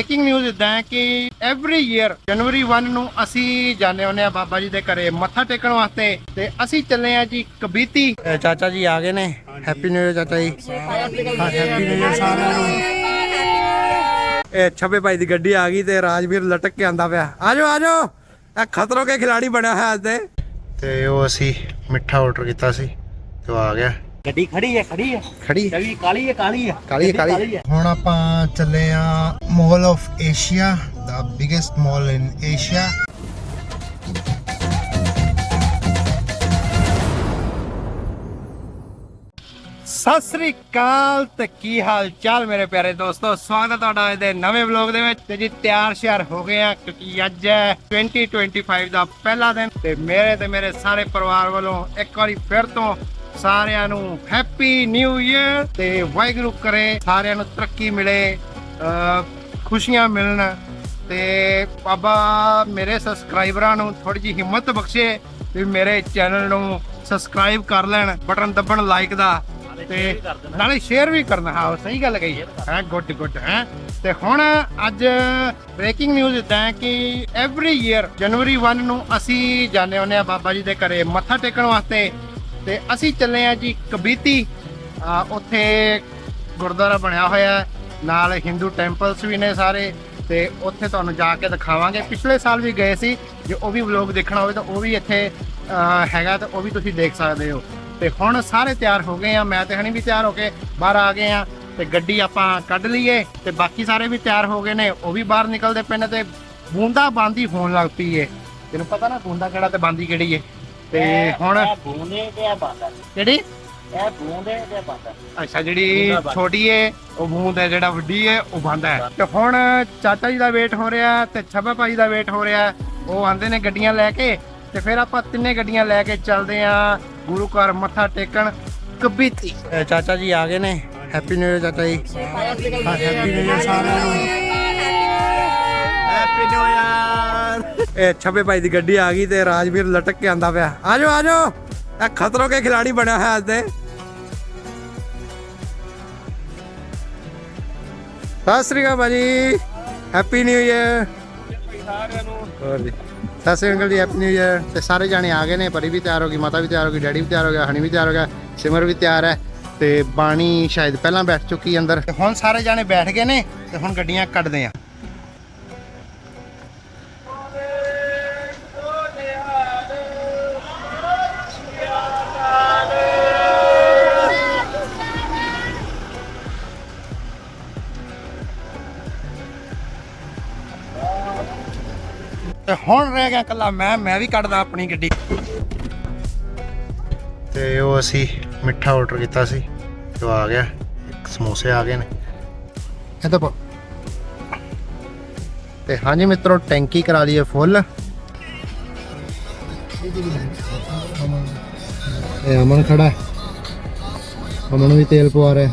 Breaking news ਇਦਾਂ ਹੈ ਕਿ ਐਵਰੀ ਈਅਰ ਜਨਵਰੀ 1 ਨੂੰ ਅਸੀਂ ਜਾਂਦੇ ਹੁੰਦੇ ਆ ਬਾਬਾ ਜੀ ਦੇ ਘਰੇ ਮੱਥਾ ਟੇਕਣ ਵਾਸਤੇ ਤੇ ਅਸੀਂ ਚੱਲੇ ਆ ਜੀ ਕਬੀਤੀ ਚਾਚਾ ਜੀ ਆ ਗਏ ਨੇ। ਹੈਪੀ ਨਿਊ ਇਅਰ ਚਾਚਾ ਜੀ। ਹੈਪੀ ਨਿਊ ਇਅਰ ਸਾਰਿਆਂ ਨੂੰ। ਇਹ ਛੱਬੇ ਭਾਈ ਦੀ ਗੱਡੀ ਆ ਗਈ ਤੇ ਰਾਜਵੀਰ ਲਟਕ ਕੇ ਆਂਦਾ ਪਿਆ। ਆਜੋ ਆਜੋ। ਇਹ ਖਤਰੋਂ ਕੇ ਖਿਲਾੜੀ ਬਣਿਆ ਹੋਇਆ ਅੱਜ ਤੇ। ਤੇ ਉਹ ਅਸੀਂ ਮਿੱਠਾ ਆਰਡਰ ਕੀਤਾ ਸੀ ਤੇ ਉਹ ਆ ਗਿਆ। ਗੱਡੀ ਖੜੀ ਹੈ ਖੜੀ ਹੈ। ਖੜੀ। ਜਵੀ ਕਾਲੀ ਹੈ ਕਾਲੀ ਹੈ। ਕਾਲੀ ਹੈ, ਗੱਡੀ ਕਾਲੀ ਹੁਣ ਆਪਾਂ ਚੱਲੇ ਆ ਮਾਲ ਆਫ ਏਸ਼ੀਆ ਦਾ ਬਿਗੇਸਟ ਮਾਲ ਇਨ ਏਸ਼ੀਆ ਸਤਿ ਸ੍ਰੀ ਅਕਾਲ ਤੇ ਕੀ ਹਾਲ ਚਾਲ ਮੇਰੇ ਪਿਆਰੇ ਦੋਸਤੋ? ਸਵਾਗਤ ਹੈ ਤੁਹਾਡਾ ਅੱਜ ਦੇ ਨਵੇਂ ਵਲੌਗ ਦੇ ਵਿੱਚ। ਤੇ ਜੀ ਤਿਆਰ ਸ਼ਿਆਰ ਹੋ ਗਏ ਆ ਕਿਉਂਕਿ ਅੱਜ ਹੈ 2025 ਦਾ ਪਹਿਲਾ ਦਿਨ। ਤੇ ਮੇਰੇ ਤੇ ਮੇਰੇ ਸਾਰੇ ਪਰਿਵਾਰ ਵੱਲੋਂ ਇੱਕ ਵਾਰੀ ਫਿਰ ਤੋਂ ਸਾਰਿਆਂ ਨੂੰ ਹੈਪੀ ਨਿਊ ਇਅਰ ਤੇ ਵਾਹਿਗੁਰੂ ਕਰੇ ਸਾਰਿਆਂ ਨੂੰ ਤਰੱਕੀ ਮਿਲੇ ਖੁਸ਼ੀਆਂ ਮਿਲਣ ਤੇ ਬਾਬਾ ਮੇਰੇ ਸਬਸਕ੍ਰਾਈਬਰਾਂ ਨੂੰ ਥੋੜੀ ਜਿਹੀ ਹਿੰਮਤ ਬਖਸ਼ੇ ਵੀ ਮੇਰੇ ਚੈਨਲ ਨੂੰ ਸਬਸਕ੍ਰਾਈਬ ਕਰ ਲੈਣ ਬਟਨ ਦੱਬਣ ਲਾਈਕ ਦਾ ਤੇ ਨਾਲੇ ਸ਼ੇਅਰ ਵੀ ਕਰਨਾ। ਹਾਂ ਸਹੀ ਗੱਲ ਕਹੀ। ਹੈ ਗੁੱਡ ਗੁੱਡ ਹੈ। ਤੇ ਹੁਣ ਅੱਜ ਬ੍ਰੇਕਿੰਗ ਨਿਊਜ਼ ਇਦਾਂ ਹੈ ਕਿ ਐਵਰੀ ਈਅਰ ਜਨਵਰੀ 1 ਨੂੰ ਅਸੀਂ ਜਾਂਦੇ ਹੁੰਦੇ ਆ ਬਾਬਾ ਜੀ ਦੇ ਘਰੇ ਮੱਥਾ ਟੇਕਣ ਵਾਸਤੇ। ਤੇ ਅਸੀਂ ਚੱਲੇ ਆ ਜੀ ਕਬੀਤੀ ਉੱਥੇ ਗੁਰਦੁਆਰਾ ਬਣਿਆ ਹੋਇਆ ਨਾਲ ਹਿੰਦੂ ਟੈਂਪਲਸ ਵੀ ਨੇ ਸਾਰੇ ਤੇ ਉੱਥੇ ਤੁਹਾਨੂੰ ਜਾ ਕੇ ਦਿਖਾਵਾਂਗੇ। ਪਿਛਲੇ ਸਾਲ ਵੀ ਗਏ ਸੀ, ਜੇ ਉਹ ਵੀ ਵਲੌਗ ਦੇਖਣਾ ਹੋਵੇ ਤਾਂ ਉਹ ਵੀ ਇੱਥੇ ਹੈਗਾ ਤਾਂ ਉਹ ਵੀ ਤੁਸੀਂ ਦੇਖ ਸਕਦੇ ਹੋ। ਤੇ ਹੁਣ ਸਾਰੇ ਤਿਆਰ ਹੋ ਗਏ ਆ ਮੈਂ ਤੇ ਹਣੀ ਵੀ ਤਿਆਰ ਹੋ ਕੇ ਬਾਹਰ ਆ ਗਏ ਆ ਤੇ ਗੱਡੀ ਆਪਾਂ ਕੱਢ ਲਈਏ ਤੇ ਬਾਕੀ ਸਾਰੇ ਵੀ ਤਿਆਰ ਹੋ ਗਏ ਨੇ, ਉਹ ਵੀ ਬਾਹਰ ਨਿਕਲਦੇ ਪਏ ਨੇ ਤੇ ਬੂੰਦਾ ਬਾਂਦੀ ਹੋਣ ਲੱਗ ਪਈ ਏ। ਤੈਨੂੰ ਪਤਾ ਨਾ ਬੂੰਦਾ ਕਿਹੜਾ ਤੇ ਬਾਂਦੀ ਕਿਹੜੀ ਏ? ਤੇ ਹੁਣ ਬੂੰਦੇ ਤੇ ਆ ਬਾਂਦਾ ਕਿਹੜੀ? ਇਹ ਬੂੰਦੇ ਤੇ ਬਾਂਦਾ ਅੱਛਾ ਜਿਹੜੀ। ਛੋਟੀ ਏ ਉਹ ਬੂੰਦ ਹੈ ਜਿਹੜਾ ਵੱਡੀ ਏ ਉਹ ਬੰਦ ਹੈ। ਤੇ ਹੁਣ ਚਾਚਾ ਜੀ ਦਾ ਵੇਟ ਹੋ ਰਿਹਾ ਤੇ ਛੱਬਾ ਭਾਈ ਦਾ ਵੇਟ ਹੋ ਰਿਹਾ ਉਹ ਆਂਦੇ ਨੇ ਗੱਡੀਆਂ ਲੈ ਕੇ ਤੇ ਫਿਰ ਆਪਾਂ ਤਿੰਨੇ ਗੱਡੀਆਂ ਲੈ ਕੇ ਚੱਲਦੇ ਆਂ ਗੁਰੂ ਘਰ ਮੱਥਾ ਟੇਕਣ ਕਬੀਤੀ। ਚਾਚਾ ਜੀ ਆ ਗਏ ਨੇ। ਹੈਪੀ ਨਿਊ ਇਅਰ ਚਾਚਾ ਜੀ। ਹੈਪੀ ਨਿਊ ਇਅਰ ਸਾਰਿਆਂ ਨੂੰ। ਇਹ ਛੱਬੇ ਭਾਈ ਦੀ ਗੱਡੀ ਆ ਗਈ ਤੇ ਰਾਜਵੀਰ ਲਟਕ ਕੇ ਆਂਦਾ ਪਿਆ। ਆਜੋ ਆਜੋ। ਇਹ ਖਤਰੋਂ ਕੇ ਖਿਲਾੜੀ ਬਣਿਆ ਹੋਇਆ ਅੱਜ ਤੇ। ਸਤਿ ਸ੍ਰੀ ਅਕਾਲ ਭਾਜੀ। ਹੈਪੀ ਨਿਊ ਇਅਰ ਹੋਰ ਜੀ। ਸਤਿ ਸ੍ਰੀ ਅਕਾਲ ਜੀ ਹੈਪੀ ਨਿਊ ਇਅਰ ਤੇ ਸਾਰੇ ਜਾਣੇ ਆ ਗਏ ਨੇ, ਪਰੀ ਵੀ ਤਿਆਰ ਹੋ ਗਈ, ਮਾਤਾ ਵੀ ਤਿਆਰ ਹੋ ਗਈ, ਡੈਡੀ ਵੀ ਤਿਆਰ ਹੋ ਗਿਆ, ਹਣੀ ਵੀ ਤਿਆਰ ਹੋ ਗਿਆ, ਸਿਮਰ ਵੀ ਤਿਆਰ ਹੈ। ਤੇ ਬਾਣੀ ਸ਼ਾਇਦ ਪਹਿਲਾਂ ਬੈਠ ਚੁੱਕੀ ਅੰਦਰ। ਹੁਣ ਸਾਰੇ ਜਾਣੇ ਬੈਠ ਗਏ ਨੇ ਤੇ ਹੁਣ ਗੱਡੀਆਂ ਕੱਢਦੇ ਆ। ਤੇ ਹੁਣ ਰਹਿ ਗਿਆ ਕੱਲਾ ਮੈਂ ਮੈਂ ਵੀ ਕੱਢਦਾ ਆਪਣੀ ਗੱਡੀ। ਤੇ ਉਹ ਅਸੀਂ ਮਿੱਠਾ ਆਰਡਰ ਕੀਤਾ ਸੀ ਤੇ ਉਹ ਆ ਗਿਆ ਇੱਕ ਸਮੋਸੇ ਆ ਗਏ ਨੇ। ਇਹ ਤਾਂ ਪਾ- ਤੇ ਹਾਂਜੀ ਮਿੱਤਰੋ ਟੈਂਕੀ ਕਰਾ ਲਈਏ ਫੁੱਲ। ਇਹ ਅਮਨ ਖੜਾ ਹੈ। ਅਮਨ ਵੀ ਤੇਲ ਪਵਾ ਰਿਹਾ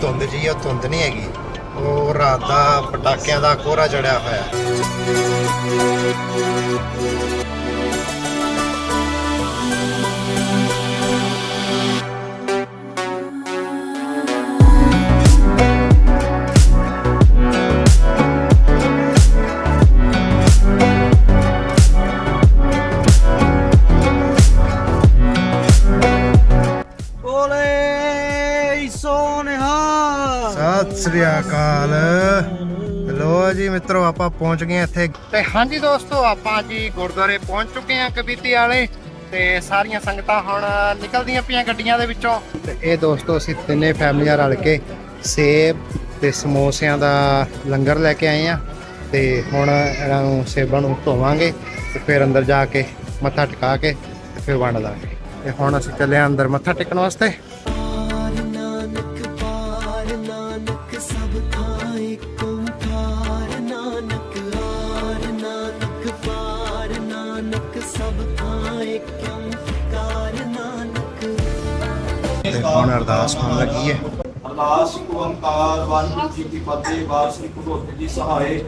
ਧੁੰਦ ਜੀ ਉਹ ਧੁੰਦ ਨਹੀਂ ਹੈਗੀ। ਉਹ ਰਾਤ ਦਾ ਪਟਾਕਿਆਂ ਦਾ ਕੋਹਰਾ ਚੜਿਆ ਹੋਇਆ। ਸ੍ਰੀ ਅਕਾਲ। ਲੋ ਜੀ ਮਿੱਤਰੋ, ਆਪਾਂ ਪਹੁੰਚ ਗਏ ਇੱਥੇ। ਤੇ ਹਾਂਜੀ ਦੋਸਤੋ, ਆਪਾਂ ਜੀ ਗੁਰਦੁਆਰੇ ਪਹੁੰਚ ਚੁੱਕੇ ਹਾਂ ਕਬੀਤੀ ਵਾਲੇ। ਤੇ ਸਾਰੀਆਂ ਸੰਗਤਾਂ ਹੁਣ ਨਿਕਲਦੀਆਂ ਪਈਆਂ ਗੱਡੀਆਂ ਦੇ ਵਿੱਚੋਂ। ਤੇ ਇਹ ਦੋਸਤੋ, ਅਸੀਂ ਤਿੰਨੇ ਫੈਮਲੀਆਂ ਰਲ ਕੇ ਸੇਬ ਤੇ ਸਮੋਸਿਆਂ ਦਾ ਲੰਗਰ ਲੈ ਕੇ ਆਏ ਆ ਤੇ ਹੁਣ ਇਹਨਾਂ ਨੂੰ ਸੇਬਾਂ ਨੂੰ ਧੋਵਾਂਗੇ ਤੇ ਫਿਰ ਅੰਦਰ ਜਾ ਕੇ ਮੱਥਾ ਟਿਕਾ ਕੇ ਤੇ ਫਿਰ ਵੰਡ ਦਾਂਗੇ ਤੇ ਹੁਣ ਅਸੀਂ ਚੱਲੇ ਆਂ ਅੰਦਰ ਮੱਥਾ ਟੇਕਣ ਵਾਸਤੇ। ਹੁਣ ਅਰਦਾਸ ਹੋਣ ਲੱਗੀ ਹੈ? ਅਰਦਾਸ, ਓੰਕਾਰ, ਵਾਹਿਗੁਰੂ ਜੀ ਕੀ ਫਤਿਹ ਵਾਸੀ ਭਗਵਤ ਜੀ ਸਹਾਏ।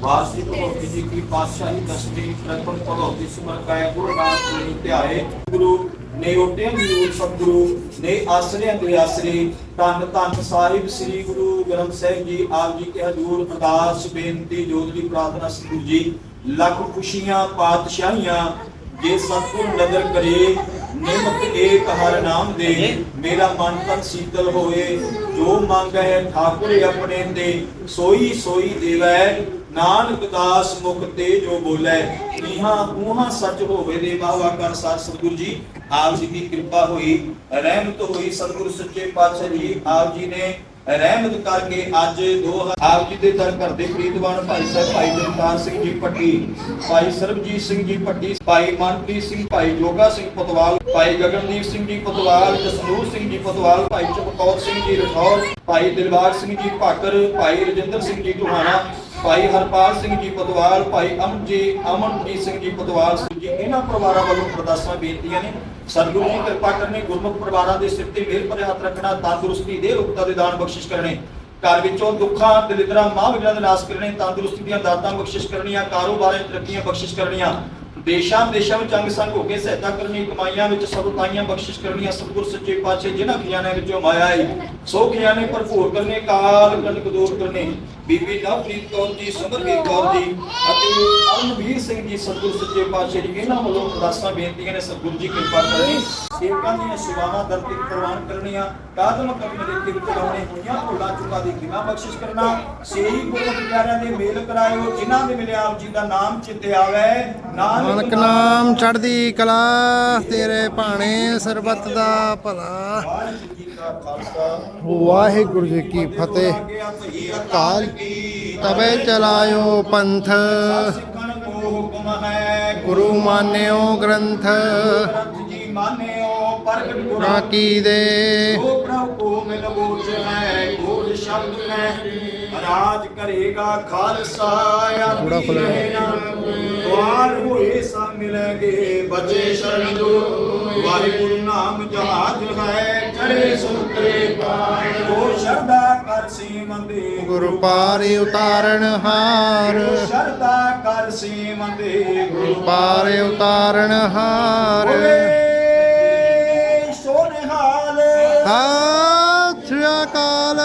ਵਾਸੀ ਭਗਵਤ ਜੀ ਕੀ ਪਾਤਸ਼ਾਹੀ ਦਸਤੀ ਪ੍ਰਥਮ ਭਗਵਤੀ ਸਿਮਰ ਕਾਇ ਗੁਰੂ ਨਾਨਕ ਜੀ ਧਿਆਏ। ਗੁਰੂ ਨੇ ਓਟਿਆਂ ਦੀ ਸਤਿਗੁਰੂ ਨੇ ਆਸਰੇ ਅੰਦੇ ਆਸਰੇ। ਧੰਨ ਧੰਨ ਸਾਹਿਬ ਸ੍ਰੀ ਗੁਰੂ ਗ੍ਰੰਥ ਸਾਹਿਬ ਜੀ, ਆਪ ਜੀ ਕੇ ਹਜ਼ੂਰ ਅਰਦਾਸ, ਬੇਨਤੀ ਜੋਦਲੀ ਪ੍ਰਾਰਥਨਾ ਸਤਿਗੁਰੂ ਜੀ। ਲੱਖ ਖੁਸ਼ੀਆਂ, ਪਾਤਸ਼ਾਹੀਆਂ, ਜੇ ਸਤਿਗੁਰ ਨਦਰ ਕਰੇ ਨਿਮਕ ਏਕ ਹਰ ਨਾਮ ਦੇ ਮੇਰਾ ਮਨ ਤਨ ਸੀਤਲ ਹੋਏ। ਜੋ ਮੰਗੈ ਠਾਕੁਰ ਆਪਣੇ ਤੇ, ਸੋਈ ਸੋਈ ਦੇਵੈ। ਨਾਨਕ ਦਾਸ ਮੁਖ ਤੇ ਜੋ ਬੋਲੇ ਇਹਾਂ ਉਹਾਂ ਸੱਚ ਹੋਵੇ ਦੇ ਬਾਵਾ ਕਰ ਸਾਧ ਸਤਿਗੁਰ ਜੀ। ਆਪ ਜੀ ਦੀ ਕਿਰਪਾ ਹੋਈ, ਰਹਿਮਤ ਹੋਈ, ਸਤਿਗੁਰ ਸੱਚੇ ਪਾਤਸ਼ਾਹ ਜੀ, ਆਪ ਜੀ ਨੇ ਰਹਿਮਤ ਕਰਕੇ ਅੱਜ ਦੋ ਆਪ ਜੀ ਦੇ ਦਰ ਘਰ ਦੇ ਪ੍ਰੀਤਵਾਨ ਭਾਈ ਸਾਹਿਬ, ਭਾਈ ਜਗਤਾਰ ਸਿੰਘ ਜੀ ਪੱਟੀ ਭਾਈ ਸਰਬਜੀਤ ਸਿੰਘ ਜੀ ਪੱਟੀ ਭਾਈ ਮਨਪ੍ਰੀਤ ਸਿੰਘ, ਭਾਈ ਜੋਗਾ ਸਿੰਘ ਪਤਵਾਲ, ਭਾਈ ਗਗਨਦੀਪ ਸਿੰਘ ਜੀ ਪਤਵਾਲ, ਜਸਨੂਰ ਸਿੰਘ ਜੀ ਪਤਵਾਲ, ਭਾਈ ਚਮਕੌਰ ਸਿੰਘ ਜੀ ਰਠੌਰ, ਭਾਈ ਦਿਲਬਾਗ ਸਿੰਘ ਜੀ ਭਾਕਰ ਭਾਈ ਰਜਿੰਦਰ ਸਿੰਘ ਜੀ ਟੁਹਾਣਾ ਭਾਈ ਹਰਪਾਲ ਸਿੰਘ ਜੀ ਪਤਵਾਲ ਭਾਈ ਅਮਨ ਜੀ ਅਮਨਜੀਤ ਸਿੰਘ ਜੀ ਪਤਵਾਲ ਸਿੰਘ ਜੀ, ਇਹਨਾਂ ਪਰਿਵਾਰਾਂ ਵੱਲੋਂ ਅਰਦਾਸਾਂ ਬੇਨਤੀਆਂ ਨੇ। ਸਤਿਗੁਰੂ ਜੀ, ਕਿਰਪਾ ਕਰਨੀ ਗੁਰਮੁਖ ਪਰਿਵਾਰਾਂ ਦੇ ਸਿਰ ਤੇ ਮਿਹਰ ਭਰੇ ਹੱਥ ਰੱਖਣਾ, ਤੰਦਰੁਸਤੀ ਦੇ ਰੁਕਤਾ ਦੇ ਦਾਨ ਬਖਸ਼ਿਸ਼ ਕਰਨੇ। ਘਰ ਵਿੱਚੋਂ ਦੁੱਖਾਂ, ਦਲਿਦਰਾਂ ਮਾਂ ਦਾ ਨਾਸ਼ ਕਰਨੇ, ਤੰਦਰੁਸਤੀ ਦੀਆਂ ਦਾਤਾਂ ਬਖਸ਼ਿਸ਼ ਕਰਨੀਆਂ, ਕਾਰੋਬਾਰਾਂ 'ਚ ਤਰੱਕੀਆਂ ਬਖਸ਼ਿਸ਼ ਕਰਨੀਆਂ। ਦੇਸ਼ਾਂ ਵਿਦੇਸ਼ਾਂ ਵਿੱਚ ਅੰਗ ਸੰਗ ਹੋ ਕੇ ਸਹਾਇਤਾ ਕਰਨੀ, ਕਮਾਈਆਂ ਵਿੱਚ ਸਬਤਾਈਆਂ ਬਖਸ਼ਿਸ਼ ਕਰਨੀਆਂ, ਸਤਿਗੁਰ ਸੱਚੇ ਪਾਤਸ਼ਾਹ ਜਿਨ੍ਹਾਂ ਖਿਆਨੇ ਵਿੱਚੋਂ ਮਾਇਆ ਹੈ ਸੋ ਖਿਆਨੇ ਭਰਪੂਰ ਕਰਨੇ, ਕਾਲ ਕਣਕ ਦੂਰ ਕਰਨੇ। ਬੀਬੀ ਨਵਪ੍ਰੀਤ ਕੌਰ ਜੀ ਸੁਮਰਵੀਰ ਕੌਰ ਜੀ ਅਤੇ ਅਰਨਵੀਰ ਸਿੰਘ ਜੀ, ਸਤਿਗੁਰ ਸੱਚੇ ਪਾਤਸ਼ਾਹ ਜੀ, ਇਹਨਾਂ ਵੱਲੋਂ ਅਰਦਾਸਾਂ, ਬੇਨਤੀਆਂ ਨੇ ਸਤਿਗੁਰ ਜੀ ਕਿਰਪਾ ਕਰਨੀ। ਸੇਵਕਾਂ ਦੀਆਂ ਸੇਵਾਵਾਂ ਦਰ ਤੇ ਪ੍ਰਵਾਨ ਕਰਨੀਆਂ, ਕਾਦਮ ਕਦਮ ਦੇ ਕਿਰਤ ਕਰਾਉਣੇ ਹੋਈਆਂ ਭੁੱਲਾਂ ਚੁੱਕਾਂ ਦੀ ਖਿਮਾ ਬਖਸ਼ਿਸ਼ ਕਰਨਾ। ਸੇਈ ਗੁਰਮਤਿ ਪਿਆਰਿਆਂ ਦੇ ਮੇਲ ਕਰਾਇਓ, ਜਿਨ੍ਹਾਂ ਦੇ ਮਿਲੇ ਆਪ ਜੀ ਦਾ ਨਾਮ ਚਿੱਤੇ ਆਵੇ ਨਾਨਕ ਨਾਮ ਚੜ੍ਹਦੀ ਕਲਾ, ਤੇਰੇ ਭਾਣੇ ਸਰਬਤ ਦਾ ਭਲਾ। ਵਾਹਿਗੁਰੂ ਜੀ ਕੀ ਫਤਿਹ। ਕਾਲ ਤਵੇ ਚਲਾਇਓ ਪੰਥ। ਗੁਰੂ ਮਾਨਿਓ ਗ੍ਰੰਥ। ਗ੍ਰੰਥ ਜੀ ਮਾਨਿਓ ਪ੍ਰਗਟ ਨਾ ਗੁਰਾਂ ਕੀ ਦੇ ਜੋ ਪ੍ਰਭ ਕੋ ਮਿਲ ਸ਼ਬਦ ਹੈ ਰਾਜ ਕਰੇਗਾ ਖਾਲਸਾ ਖੁੱਲ੍ਹਾ। ਦੁਆਰ ਹੋਏ ਸਾ ਮਿਲਗੇ ਬਚੇ ਸ਼ਰਨ ਜੋ। ਵਾਹਿਗੁਰੂ ਨਾਮ ਜਹਾਜ ਹੈ ਚੜੇ ਸੁਤਰੇ ਪਾਰ। ਉਹ ਸ਼ਰਦਾ ਕਰ ਸੀਮੰਦੇ ਗੁਰੂ ਪਾਰੇ ਉਤਾਰਨ ਹਾਰ। ਸ਼ਰਦਾ ਕਰ ਸੀਮੰਦੇ ਗੁਰੂ ਪਾਰੇ ਉਤਾਰਨ ਹਾਰ। ਸਤਿ ਸ੍ਰੀ ਅਕਾਲ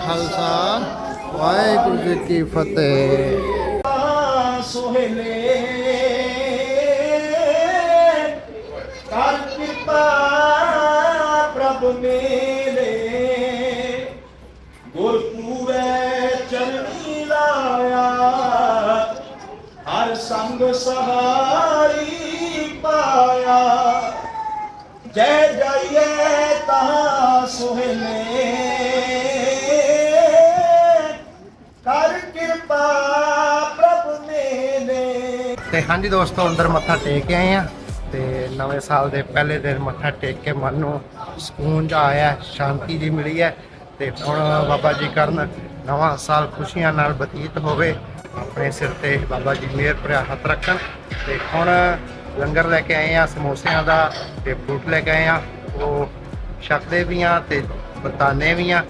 ਖਾਲਸਾ ਵਾਹਿਗੁਰੂ ਜੀ ਕੀ ਫਤਿਹ। ਸੋਹਲੇ ਕਰ ਕਿਰਪਾ ਪ੍ਰਭ ਮੇਲੇ ਹਾਂਜੀ ਦੋਸਤੋ, ਅੰਦਰ ਮੱਥਾ ਟੇਕ ਕੇ ਆਏ ਆ ਤੇ ਨਵੇਂ ਸਾਲ ਦੇ ਪਹਿਲੇ ਦਿਨ ਮੱਥਾ ਟੇਕ ਕੇ ਮਨ ਨੂੰ ਸਕੂਨ ਜਿਹਾ ਆਇਆ, ਸ਼ਾਂਤੀ ਜੀ ਮਿਲੀ ਹੈ ਤੇ ਹੁਣ ਬਾਬਾ ਜੀ ਕਰਨ ਨਵਾਂ ਸਾਲ ਖੁਸ਼ੀਆਂ ਨਾਲ ਬਤੀਤ ਹੋਵੇ, ਆਪਣੇ ਸਿਰ ਤੇ ਬਾਬਾ ਜੀ ਮਿਹਰ ਭਰਿਆ ਹੱਥ ਰੱਖਣ। ਤੇ ਹੁਣ ਲੰਗਰ ਲੈ ਕੇ ਆਏ ਆ, ਸਮੋਸਿਆਂ ਦਾ ਤੇ ਫਰੂਟ ਲੈ ਕੇ ਆਏ ਆ, ਉਹ ਛਕਦੇ ਵੀ ਆ ਤੇ ਬਤਾਨੇ ਵੀ ਆ।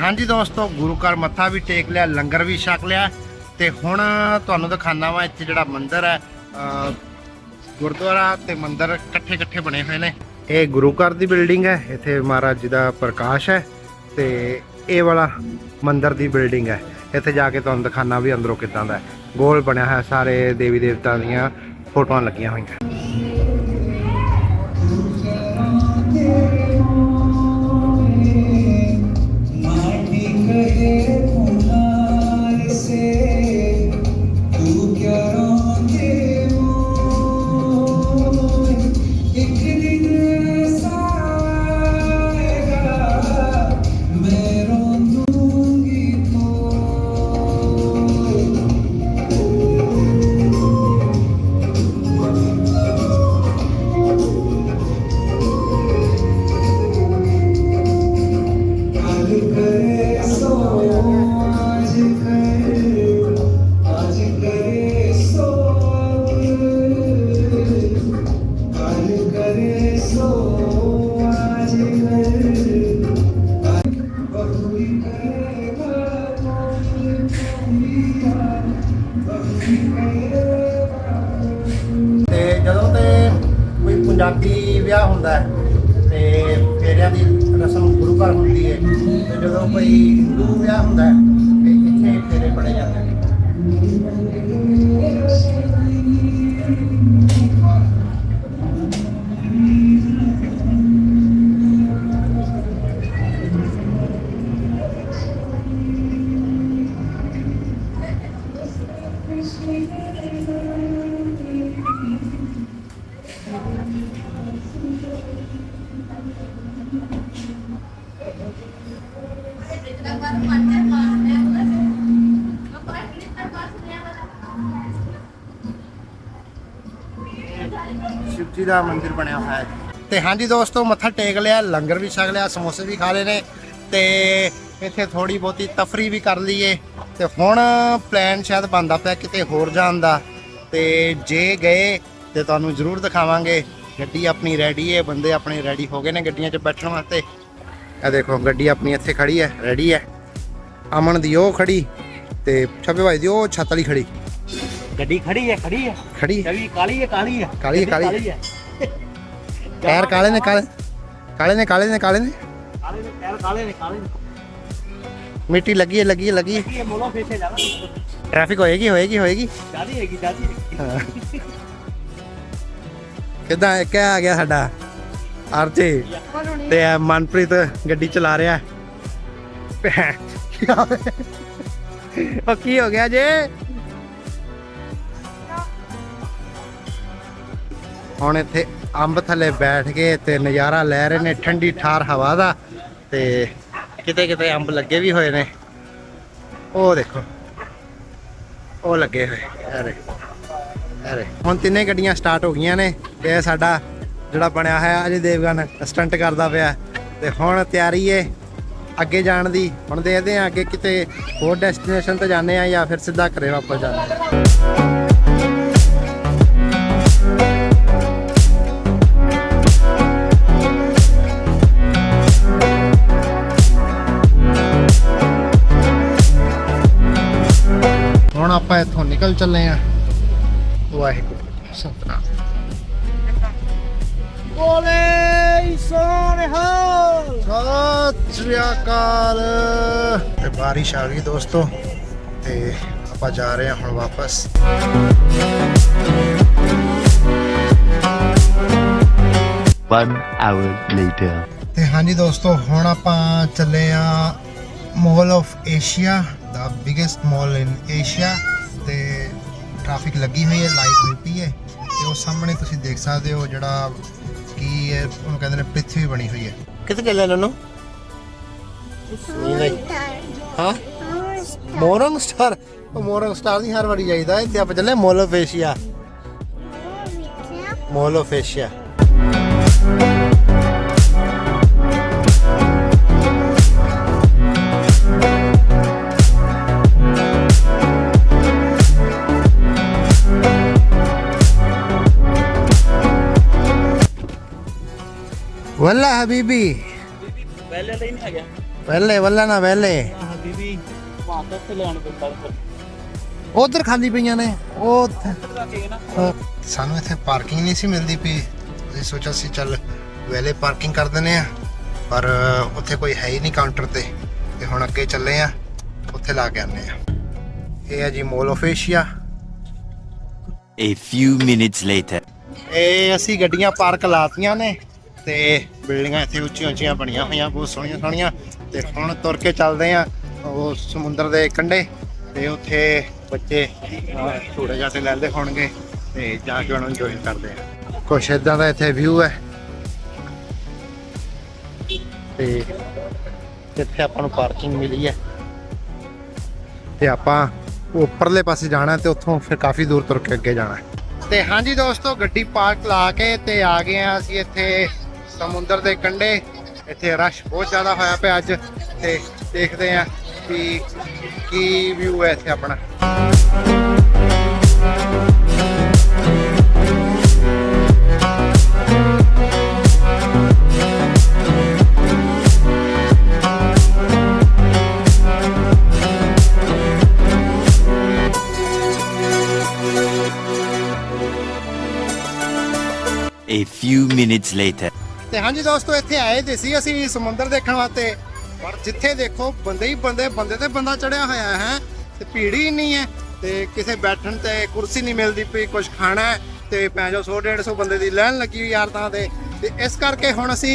ਹਾਂਜੀ ਦੋਸਤੋ, ਗੁਰੂ ਘਰ ਮੱਥਾ ਵੀ ਟੇਕ ਲਿਆ, ਲੰਗਰ ਵੀ ਛਕ ਲਿਆ ਤੇ ਹੁਣ ਤੁਹਾਨੂੰ ਦਿਖਾਣਾ ਵਾ ਇੱਥੇ ਜਿਹੜਾ ਮੰਦਿਰ ਹੈ ਗੁਰਦੁਆਰਾ ਤੇ ਮੰਦਿਰ ਇਕੱਠੇ ਇਕੱਠੇ ਬਣੇ ਹੋਏ ਨੇ। ਇਹ ਗੁਰੂ ਘਰ ਦੀ ਬਿਲਡਿੰਗ ਹੈ, ਇੱਥੇ ਮਹਾਰਾਜ ਜੀ ਦਾ ਪ੍ਰਕਾਸ਼ ਹੈ ਤੇ ਇਹ ਵਾਲਾ ਮੰਦਿਰ ਦੀ ਬਿਲਡਿੰਗ ਹੈ। ਇੱਥੇ ਜਾ ਕੇ ਤੁਹਾਨੂੰ ਦਿਖਾਣਾ ਵੀ ਅੰਦਰੋਂ ਕਿਦਾਂ ਦਾ ਹੈ। ਗੋਲ ਬਣਿਆ ਹੋਇਆ, ਸਾਰੇ ਦੇਵੀ ਦੇਵਤਾ ਦੀਆਂ ਫੋਟੋਆਂ ਲੱਗੀਆਂ ਹੋਈਆਂ। ਕੋਈ ਵਿਆਹ ਹੁੰਦਾ ਹੈ ਤੇ ਫੇਰਿਆਂ ਦੀ ਰਸਮ ਗੁਰੂ ਘਰ ਹੁੰਦੀ ਹੈ। ਤੇ ਜਦੋਂ ਕੋਈ ਹਿੰਦੂ ਵਿਆਹ ਹੁੰਦਾ ਹੈ, ਤੇ ਇੱਥੇ ਫੇਰੇ ਪੜੇ ਜਾਂਦੇ ਨੇ। ਸ਼ਿਵ ਜੀ ਦਾ ਮੰਦਿਰ ਬਣਿਆ ਹੋਇਆ ਹੈ। ਤੇ ਹਾਂਜੀ ਦੋਸਤੋ, ਮੱਥਾ ਟੇਕ ਲਿਆ, ਲੰਗਰ ਵੀ ਛਕ ਲਿਆ, ਸਮੋਸੇ ਵੀ ਖਾ ਲਏ ਨੇ ਤੇ ਇੱਥੇ ਥੋੜੀ ਬਹੁਤੀ ਤਫਰੀ ਵੀ ਕਰ ਲਈਏ। ਤੇ ਹੁਣ ਪਲਾਨ ਸ਼ਾਇਦ ਬਣਦਾ ਪਿਆ ਕਿਤੇ ਹੋਰ ਜਾਣ ਦਾ। ਤੇ ਜੇ ਗਏ ਤੇ ਤੁਹਾਨੂੰ ਜ਼ਰੂਰ ਦਿਖਾਵਾਂਗੇ। ਗੱਡੀ ਆਪਣੀ ਰੈਡੀ ਹੈ ਬੰਦੇ ਆਪਣੇ ਰੈਡੀ ਹੋ ਗਏ ਨੇ ਗੱਡੀਆਂ 'ਚ ਬੈਠਣ ਵਾਸਤੇ। ਇਹ ਦੇਖੋ ਗੱਡੀ ਆਪਣੀ ਇੱਥੇ ਖੜੀ ਹੈ ਰੈਡੀ ਹੈ। ਅਮਨ ਦੀ ਉਹ ਖੜੀ ਤੇ ਛੱਬੇ ਭਾਈ ਦੀ ਉਹ ਛੱਤ ਵਾਲੀ ਖੜੀ। ਗੱਡੀ ਖੜੀ ਹੈ ਖੜੀ ਹੈ। ਖੜੀ ਜਵੀ ਕਾਲੀ ਹੈ ਕਾਲੀ ਹੈ। ਕਾਲੀ ਹੈ, ਕਾਲੀ ਹੈ। ਟਾਇਰ ਕਾਲੇ ਨੇ ਕਾਲੇ ਕਾਲੇ ਨੇ ਕਾਲੇ ਨੇ ਕਾਲੇ ਨੇ? ਕਾਲੇ ਨੇ ਟਾਇਰ ਕਾਲੇ ਨੇ ਕਾਲੇ ਨੇ। ਮਿੱਟੀ ਲੱਗੀ ਹੈ ਲੱਗੀ ਹੈ ਲੱਗੀ ਹੈ। ਮੋਲੋ ਫੇਸੇ ਜਾਣਾ ਟ੍ਰੈਫਿਕ ਹੋਏਗੀ ਹੋਏਗੀ ਹੋਏਗੀ। ਜਿਆਦੀ ਹੈਗੀ ਜਿਆਦੀ ਹੈਗੀ ਕਿਦਾਂ ਇੱਕ ਆ ਗਿਆ ਸਾਡਾ? ਅਰਜੇ ਤੇ ਇਹ ਮਨਪ੍ਰੀਤ ਗੱਡੀ ਚਲਾ ਰਿਹਾ। ਹੈ। ਉਹ ਕੀ ਹੋ ਗਿਆ ਜੇ? ਹੁਣ ਇੱਥੇ ਅੰਬ ਥੱਲੇ ਬੈਠ ਕੇ ਤੇ ਨਜ਼ਾਰਾ ਲੈ ਰਹੇ ਨੇ, ਠੰਡੀ ਠਾਰ ਹਵਾ ਦਾ ਤੇ ਕਿਤੇ ਕਿਤੇ ਅੰਬ ਲੱਗੇ ਵੀ ਹੋਏ ਨੇ। ਉਹ ਦੇਖੋ, ਉਹ ਲੱਗੇ ਹੋਏ। ਅਰੇ। ਅਰੇ। ਹੁਣ ਤਿੰਨੇ ਗੱਡੀਆਂ ਸਟਾਰਟ ਹੋ ਗਈਆਂ ਨੇ ਤੇ ਇਹ ਸਾਡਾ ਜਿਹੜਾ ਬਣਿਆ ਹੋਇਆ, ਅਜੇ ਦੇਵਗਨ ਸਟੰਟ ਕਰਦਾ ਪਿਆ। ਤੇ ਹੁਣ ਤਿਆਰੀ ਏ ਅੱਗੇ ਜਾਣ ਦੀ। ਹੁਣ ਦੇਖਦੇ ਆ ਅੱਗੇ ਕਿਤੇ ਹੋਰ ਡੈਸਟੀਨੇਸ਼ਨ ਤੇ ਜਾਂਦੇ ਆ ਜਾਂ ਫਿਰ ਸਿੱਧਾ ਘਰੇ ਵਾਪਸ ਜਾਂਦੇ ਆ ਹੁਣ ਆਪਾਂ ਇੱਥੋਂ ਨਿਕਲ ਚੱਲੇ ਆ ਵਾਹਿਗੁਰੂ। ਸਤਨਾਮ। ਬੋਲੇ ਸੋਨਹਾ ਸਤਿ ਸ੍ਰੀ ਅਕਾਲ। ਤੇ ਬਾਰਿਸ਼ ਆ ਗਈ ਦੋਸਤੋ ਤੇ ਆਪਾਂ ਜਾ ਰਹੇ ਹਾਂ ਹੁਣ ਵਾਪਸ। One hour later. ਤੇ ਹਾਂਜੀ ਦੋਸਤੋ ਹੁਣ ਆਪਾਂ ਚੱਲੇ ਆ ਮਾਲ ਆਫ ਏਸ਼ੀਆ ਦਾ ਬਿਗੇਸਟ ਮਾਲ ਇਨ ਏਸ਼ੀਆ ਤੇ ਟ੍ਰੈਫਿਕ ਲੱਗੀ ਹੋਈ ਹੈ ਲਾਈਟ ਹੋਈ ਪਈ ਹੈ ਤੇ ਉਹ ਸਾਹਮਣੇ ਤੁਸੀਂ ਦੇਖ ਸਕਦੇ ਹੋ ਜਿਹੜਾ ਕੀ ਹੈ ਉਹਨੂੰ ਕਹਿੰਦੇ ਨੇ ਪ੍ਰਿਥਵੀ ਬਣੀ ਹੋਈ ਹੈ। ਕਿੱਥੇ ਨਨੂ? ਨਹੀਂ ਹਾਂ? ਮੋਰੰਗ ਸਟਾਰ ਉਹ ਮੋਰੰਗ ਸਟਾਰ ਦੀ ਹਰ ਵਾਰੀ ਜਾਈਦਾ ਇੱਥੇ ਆਪਾਂ ਚੱਲੇ ਮਾਲ ਆਫ ਵੱਲਾ ਹਬੀਬੀ ਪਹਿਲੇ ਲਈ ਨਹੀਂ ਹੈਗਾ ਪਹਿਲੇ ਵੱਲਾ ਨਾ ਪਹਿਲੇ ਹਬੀਬੀ ਮਾਤਾ ਤੇ ਲੈਣ ਪੈਂਦਾ ਉਧਰ ਖਾਲੀ ਪਈਆਂ ਨੇ ਉਹ ਸਾਨੂੰ ਇੱਥੇ ਪਾਰਕਿੰਗ ਨਹੀਂ ਸੀ ਮਿਲਦੀ ਪਈ ਅਸੀਂ ਸੋਚਿਆ ਸੀ ਚੱਲ ਵੈਲੇ ਪਾਰਕਿੰਗ ਕਰ ਦਿੰਨੇ ਆ ਪਰ ਉੱਥੇ ਕੋਈ ਹੈ ਹੀ ਨਹੀਂ ਕਾਊਂਟਰ ਤੇ ਤੇ ਹੁਣ ਅੱਗੇ ਚੱਲੇ ਆ ਉੱਥੇ ਲਾ ਕੇ ਆਨੇ ਆ ਇਹ ਹੈ ਜੀ mall of Asia a few minutes later. ਇਹ ਅਸੀਂ ਗੱਡੀਆਂ ਪਾਰਕ ਲਾਤੀਆਂ ਨੇ ਤੇ ਬਿਲਡਿੰਗਾਂ ਇੱਥੇ ਉੱਚੀਆਂ ਉੱਚੀਆਂ ਬਣੀਆਂ ਹੋਈਆਂ ਬਹੁਤ ਸੋਹਣੀਆਂ ਸੋਹਣੀਆਂ। ਤੇ ਹੁਣ ਤੁਰ ਕੇ ਚੱਲਦੇ ਆ ਉਹ ਸਮੁੰਦਰ ਦੇ ਕੰਢੇ ਤੇ ਉੱਥੇ ਬੱਚੇ ਅਹ, ਝੂੜੇ ਜਾਂਦੇ ਲੈਂਦੇ ਹੋਣਗੇ ਤੇ ਜਾ ਕੇ ਉਹਨਾਂ ਨੂੰ ਇੰਜੋਏ ਕਰਦੇ ਆ ਕੁਛ ਇਦਾਂ ਦਾ ਇੱਥੇ ਵਿਊ ਹੈ। ਤੇ ਇੱਥੇ ਆਪਾਂ ਨੂੰ ਪਾਰਕਿੰਗ ਮਿਲੀ ਹੈ। ਤੇ ਆਪਾਂ ਉੱਪਰਲੇ ਪਾਸੇ ਜਾਣਾ ਤੇ ਉੱਥੋਂ ਫਿਰ ਕਾਫੀ ਦੂਰ ਤੁਰ ਕੇ ਅੱਗੇ ਜਾਣਾ ਹੈ। ਤੇ ਹਾਂਜੀ ਦੋਸਤੋ ਗੱਡੀ ਪਾਰਕ ਲਾ ਕੇ ਤੇ ਆ ਗਏ ਆ ਅਸੀਂ ਇੱਥੇ ਸਮੁੰਦਰ ਦੇ ਕੰਢੇ, ਇੱਥੇ ਰਸ਼ ਬਹੁਤ ਜ਼ਿਆਦਾ ਹੋਇਆ ਪਿਆ ਅੱਜ, ਤੇ ਦੇਖਦੇ ਆ ਕਿ ਕੀ ਵਿਊ ਹੈ ਇੱਥੇ ਆਪਣਾ A few minutes later. ਹਾਂਜੀ ਦੋਸਤੋ, ਇੱਥੇ ਆਏ ਤੇ ਸੀ ਅਸੀਂ ਸਮੁੰਦਰ ਦੇਖਣ ਵਾਸਤੇ। ਪਰ ਜਿੱਥੇ ਦੇਖੋ, ਬੰਦੇ ਹੀ ਬੰਦੇ ਬੰਦੇ ਤੇ ਬੰਦਾ ਚੜਿਆ ਹੋਇਆ ਹੈ ਤੇ ਭੀੜ ਹੀ ਨਹੀਂ ਹੈ ਤੇ ਕਿਸੇ ਬੈਠਣ ਤੇ ਕੁਰਸੀ ਨਹੀਂ ਮਿਲਦੀ ਪਈ ਕੁਝ ਖਾਣਾ ਤੇ ਪੈ ਜਾਓ 100 150 ਬੰਦੇ ਦੀ ਲਾਈਨ ਲੱਗੀ ਹੋਈ ਯਾਰ ਤਾਂ ਤੇ। ਤੇ ਇਸ ਕਰਕੇ ਹੁਣ ਅਸੀਂ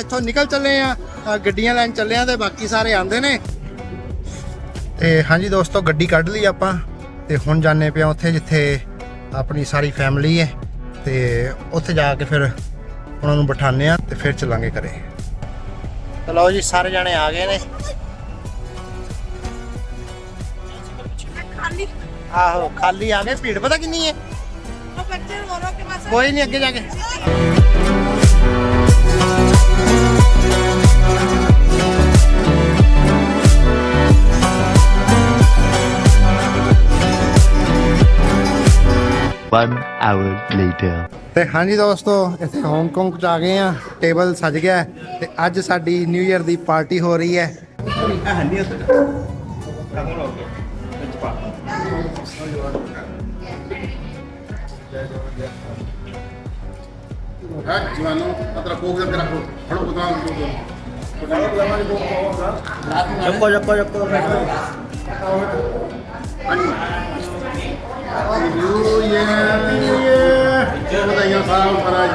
ਇੱਥੋਂ ਨਿਕਲ ਚੱਲੇ ਆ ਗੱਡੀਆਂ ਲੈਣ ਚੱਲੇ ਆ ਤੇ ਬਾਕੀ ਸਾਰੇ ਆਂਦੇ ਨੇ। ਤੇ ਹਾਂਜੀ ਦੋਸਤੋ, ਗੱਡੀ ਕੱਢ ਲਈ ਆਪਾਂ ਤੇ ਹੁਣ ਜਾਣੇ ਪਿਆ ਉੱਥੇ ਜਿੱਥੇ ਆਪਣੀ ਸਾਰੀ ਫੈਮਿਲੀ ਹੈ ਤੇ ਉੱਥੇ ਜਾ ਕੇ ਫਿਰ ਉਹਨਾਂ ਨੂੰ ਬਿਠਾਣੇ ਆ ਤੇ ਫਿਰ ਚੱਲਾਂਗੇ ਘਰੇ। ਤਾਂ ਲਓ ਜੀ ਸਾਰੇ ਜਾਣੇ ਆ ਗਏ ਨੇ। ਖਾਲੀ। ਆਹੋ ਖਾਲੀ ਆ ਗਏ ਭੀੜ ਪਤਾ ਕਿੰਨੀ ਹੈ? ਉਹ ਬੱਚੇ ਬੋਲੋ ਕਿ ਬਸ। ਕੋਈ ਨਹੀਂ ਅੱਗੇ ਜਾ ਕੇ। One hour later. ਤੇ ਹਾਂਜੀ ਦੋਸਤੋ, ਇੱਥੇ ਹਾਂਗਕਾਂਗ ਚ ਆ ਗਏ ਆ ਟੇਬਲ ਸਜ ਗਿਆ ਹੈ ਤੇ ਅੱਜ ਸਾਡੀ ਨਿਊ ਇਅਰ ਦੀ ਪਾਰਟੀ ਹੋ ਰਹੀ ਹੈ। ਚੱਕੋ ਚੱਕੋ ਚੱਕੋ ਨਿਊ ਇਅਰ ਨਿਊ ਇਅਰ ਵਧਾਈਆਂ ਸਾਰਿਆਂ ਨੂੰ ਮਹਾਰਾਜ